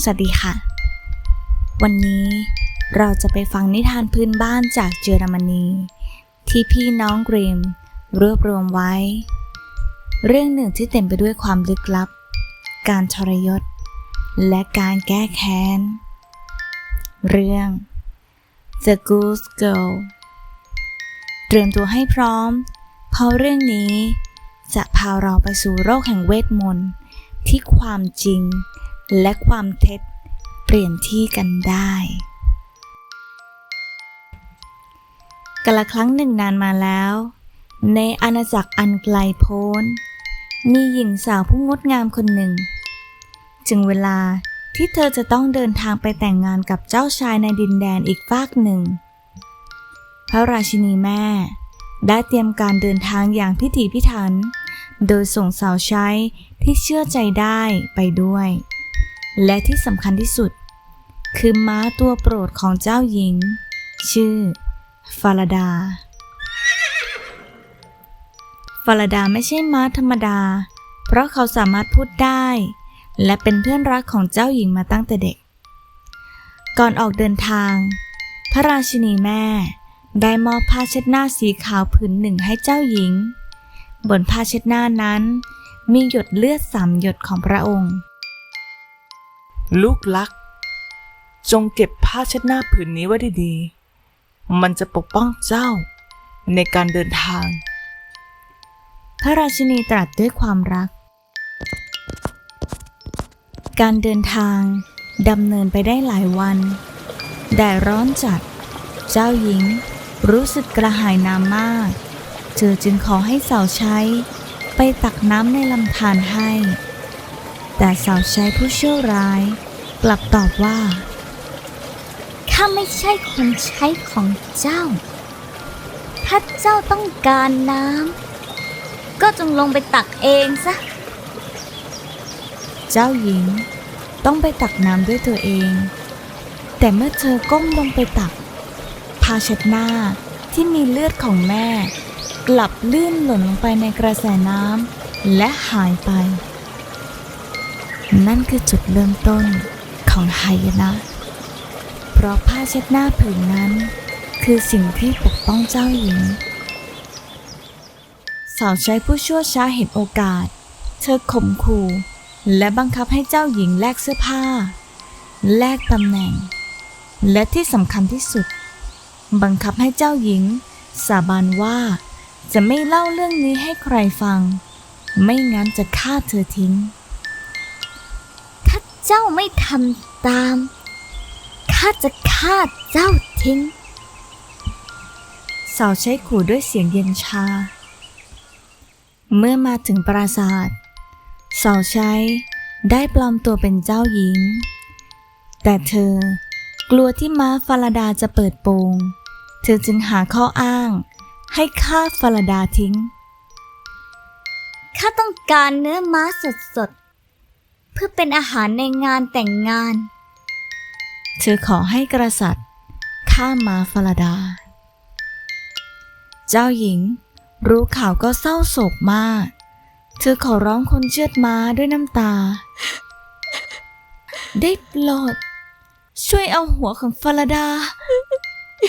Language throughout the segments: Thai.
สวัสดีค่ะ วันนี้เราจะไปฟังนิทานพื้นบ้านจากเยอรมนี ที่พี่น้องกรีมรวบรวมไว้ เรื่องหนึ่งที่เต็มไปด้วยความลึกลับ การทรยศ และการแก้แค้น เรื่อง The Goose Girl เตรียมตัวให้พร้อม เพราะเรื่องนี้จะพาเราไปสู่โลกแห่งเวทมนต์ที่ความจริง และความเท็จเปลี่ยนที่กันได้ กละครั้งหนึ่งนานมาแล้ว ในอาณาจักรอันไกลโพ้น มีหญิงสาวผู้งดงามคนหนึ่ง จึงเวลาที่เธอจะต้องเดินทางไปแต่งงานกับเจ้าชายในดินแดนอีกฟากหนึ่ง พระราชินีแม่ ได้เตรียมการเดินทางอย่างพิถีพิถัน โดยส่งสาวใช้ที่เชื่อใจได้ไปด้วย และที่สำคัญที่สุด คือม้าตัวโปรดของเจ้าหญิง ชื่อ ฟาลาดา ฟาลาดาไม่ใช่ม้าธรรมดา เพราะเขาสามารถพูดได้ และเป็นเพื่อนรักของเจ้าหญิงมาตั้งแต่เด็ก ก่อนออกเดินทาง พระราชินีแม่ได้มอบผ้าเช็ดหน้าสีขาวผืนหนึ่งให้เจ้าหญิง บนผ้าเช็ดหน้านั้น มีหยดเลือดสามหยดของพระองค์ ลูกรัก จงเก็บผ้าเช็ดหน้าผืนนี้ไว้ดีๆ มันจะปกป้องเจ้าในการเดินทาง พระราชินีตรัสด้วยความรัก การเดินทางดำเนินไปได้หลายวัน แดดร้อนจัด เจ้าหญิงรู้สึกกระหายน้ำมาก เธอจึงขอให้สาวใช้ ไปตักน้ำในลำธารให้ แต่สาวใช้ผู้ชั่วร้าย กลับตอบว่า ข้าไม่ใช่คนใช้ของเจ้า ถ้าเจ้าต้องการน้ำก็จงลงไปตักเองซะ เจ้าหญิงต้องไปตักน้ำด้วยตัวเอง แต่เมื่อเธอก้มลงไปตักผ้าเช็ดหน้าที่มีเลือดของแม่ กลับลื่นหล่นลงไปในกระแสน้ำและหายไป นั่นคือจุดเริ่มต้นของไฮยนะ เพราะผ้าเช็ดหน้าผืนนั้น คือสิ่งที่ปกป้องเจ้าหญิง สาวใช้ผู้ชั่วช้าเห็นโอกาส เธอข่มขู่และบังคับให้เจ้าหญิงแลกเสื้อผ้า แลกตำแหน่ง และที่สำคัญที่สุด บังคับให้เจ้าหญิง สาบานว่าจะไม่เล่าเรื่องนี้ให้ใครฟัง ไม่งั้นจะฆ่าเธอทิ้ง เจ้าไม่ทำตาม ข้าจะฆ่าเจ้าทิ้ง สาวใช้ขู่ด้วยเสียงเย็นชา เมื่อมาถึงปราสาทสาวใช้ได้ปลอมตัวเป็นเจ้าหญิง แต่เธอกลัวที่ม้าฟาลาดาจะเปิดโปง เธอจึงหาข้ออ้าง ให้ฆ่าฟาลาดาทิ้ง ข้าต้องการเนื้อม้าสดๆ เพื่อเป็นอาหารในงานแต่งงาน เธอขอให้กษัตริย์ฆ่าม้าฟาลาดา เจ้าหญิงรู้ข่าวก็เศร้าโศกมาก เธอขอร้องคนเชือดม้าด้วยน้ำตา ได้โปรดช่วยเอาหัวของฟาลาดา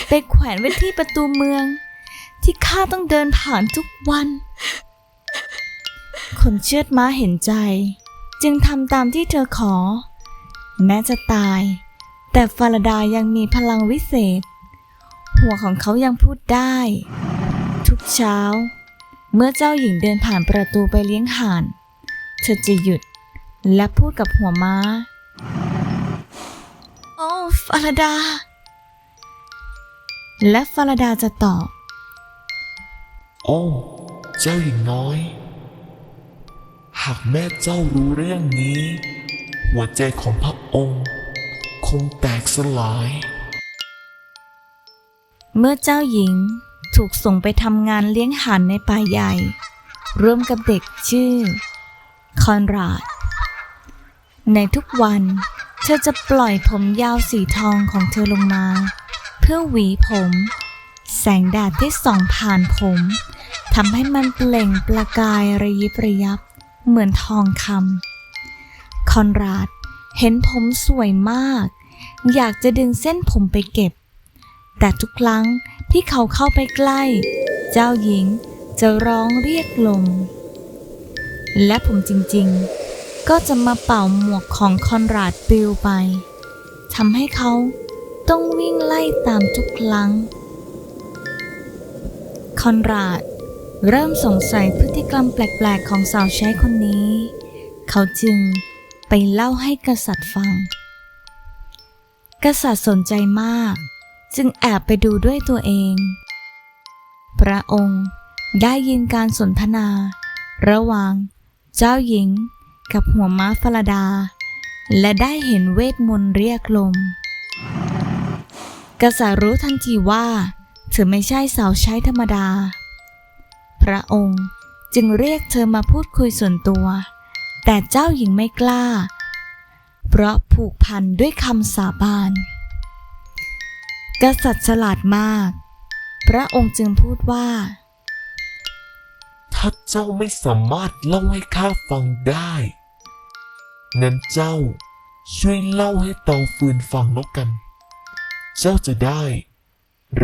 ไปแขวนไว้ที่ประตูเมือง ที่ข้าต้องเดินผ่านทุกวัน คนเชือดม้าเห็นใจ จึงทำตามที่เธอขอ แม้จะตาย แต่ฟาลาดายังมีพลังวิเศษ หัวของเขายังพูดได้ ทุกเช้า เมื่อเจ้าหญิงเดินผ่านประตูไปเลี้ยงห่าน เธอจะหยุดและพูดกับหัวม้า โอ้ฟาลาดา และฟาลาดาจะตอบ โอ้ เจ้าหญิงน้อยากแม่เจ้ารู้เรื่องนี้ หัวใจของพระองค์คงแตกสลาย เมื่อเจ้าหญิงถูกส่งไปทำงานเลี้ยงห่านในป่าใหญ่ ร่วมกับเด็กชื่อ คอนราด ในทุกวันเธอจะปล่อยผมยาวสีทองของเธอลงมา เพื่อหวีผม แสงแดดที่ส่องผ่านผมทำให้มันเปล่งประกายระยิบระยับ เหมือนทองคำคอนราดเห็นผมสวยมาก อยากจะดึงเส้นผมไปเก็บ แต่ทุกครั้งที่เขาเข้าไปใกล้ เจ้าหญิงจะร้องเรียกลมและผมจริงๆ ก็จะมาเป่าหมวกของคอนราดปลิวไปทำให้เขาต้องวิ่งไล่ตามทุกครั้ง คอนราด เริ่มสงสัยพฤติกรรมแปลกๆของสาวใช้คนนี้ เขาจึงไปเล่าให้กษัตริย์ฟัง กษัตริย์สนใจมาก จึงแอบไปดูด้วยตัวเอง พระองค์ได้ยินการสนทนา ระหว่างเจ้าหญิงกับหัวม้าฟลาดา และได้เห็นเวทมนต์เรียกลม กษัตริย์รู้ทันทีว่าเธอไม่ใช่สาวใช้ธรรมดา ระองค์ จึงเรียกเธอมาพูดคุยส่วนตัว แต่เจ้าหญิงไม่กล้า เพราะผูกพันด้วยคำสาบาน กษัตริย์ฉลาดมาก พระองค์จึงพูดว่า ถ้าเจ้าไม่สามารถเล่าให้ข้าฟังได้งั้นเจ้าช่วยเล่าให้เตาฟืนฟังแล้วกัน เจ้าจะได้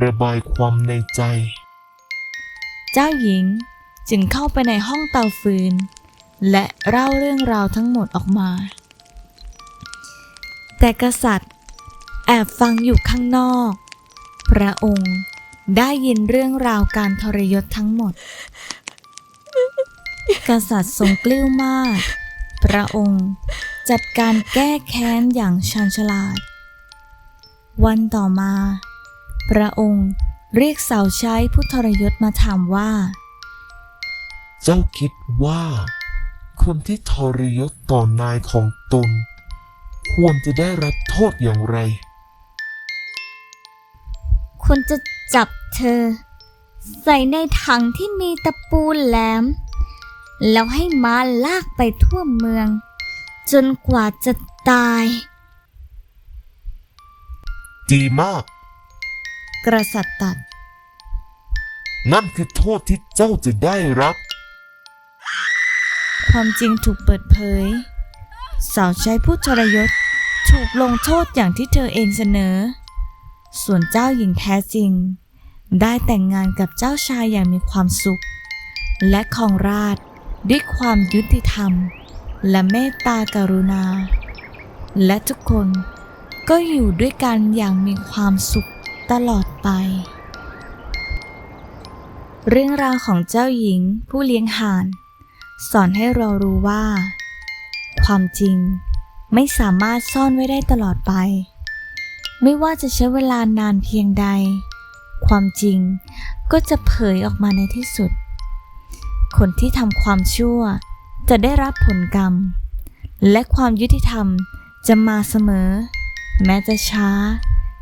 ระบายความในใจ เจ้าหญิงจึงเข้าไปในห้องเตาฟืน และเล่าเรื่องราวทั้งหมดออกมา แต่กษัตริย์แอบฟังอยู่ข้างนอก พระองค์ได้ยินเรื่องราวการทรยศทั้งหมด กษัตริย์ทรงกลิ้วมาก พระองค์จัดการแก้แค้นอย่างชาญฉลาด วันต่อมา พระองค์ เรียกสาวใช้ผู้ทรยศมาถามว่า เจ้าคิดว่า คนที่ทรยศต่อนายของตน ควรจะได้รับโทษอย่างไรคุณจะจับเธอ ใส่ในถังที่มีตะปูแหลม แล้วให้ม้าลากไปทั่วเมือง จนกว่าจะตาย ดีมาก กษัตริย์ตรัด นั่นคือโทษที่เจ้าจะได้รับ ความจริงถูกเปิดเผย สาวใช้ผู้ทรยศถูกลงโทษอย่างที่เธอเองเสนอ ส่วนเจ้าหญิงแท้จริง ได้แต่งงานกับเจ้าชายอย่างมีความสุข และครองราชย์ด้วยความยุติธรรม และเมตตากรุณา และทุกคนก็อยู่ด้วยกันอย่างมีความสุขตลอด ไป เรื่องราวของเจ้าหญิงผู้เลี้ยงห่าน สอนให้เรารู้ว่า ความจริงไม่สามารถซ่อนไว้ได้ตลอดไป ไม่ว่าจะใช้เวลานานเพียงใด ความจริงก็จะเผยออกมาในที่สุด คนที่ทำความชั่วจะได้รับผลกรรม และความยุติธรรมจะมาเสมอ แม้จะช้า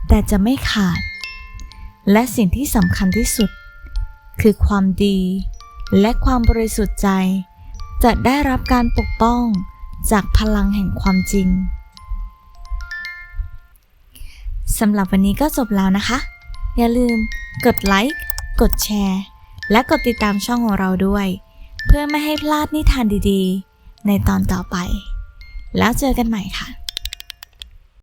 แต่จะไม่ขาด และสิ่งที่สำคัญที่สุด คือความดี และความบริสุทธิ์ใจ จะได้รับการปกป้องจากพลังแห่งความจริงสำหรับวันนี้ก็จบแล้วนะคะ อย่าลืมกดไลค์ กดแชร์ และกดติดตามช่องของเราด้วย เพื่อไม่ให้พลาดนิทานดีๆ ในตอนต่อไป แล้วเจอกันใหม่ค่ะ